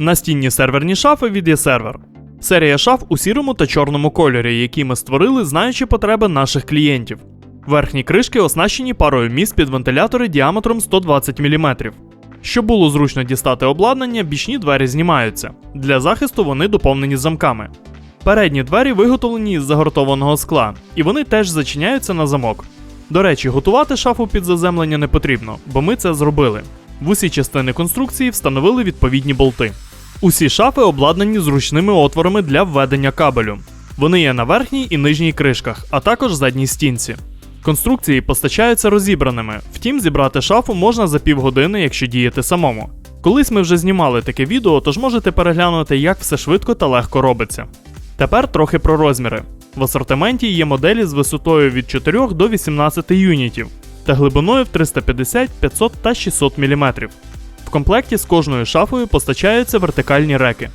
Настінні серверні шафи від eServer. Серія шаф у сірому та чорному кольорі, які ми створили, знаючи потреби наших клієнтів. Верхні кришки оснащені парою місць під вентилятори діаметром 120 мм. Щоб було зручно дістати обладнання, бічні двері знімаються. Для захисту вони доповнені замками. Передні двері виготовлені із загортованого скла, і вони теж зачиняються на замок. До речі, готувати шафу під заземлення не потрібно, бо ми це зробили. В усі частини конструкції встановили відповідні болти. Усі шафи обладнані зручними отворами для введення кабелю. Вони є на верхній і нижній кришках, а також задній стінці. Конструкції постачаються розібраними, втім, зібрати шафу можна за півгодини, якщо діяти самому. Колись ми вже знімали таке відео, тож можете переглянути, як все швидко та легко робиться. Тепер трохи про розміри. В асортименті є моделі з висотою від 4 до 18 юнітів та глибиною в 350, 500 та 600 мм. В комплекті з кожною шафою постачаються вертикальні реки.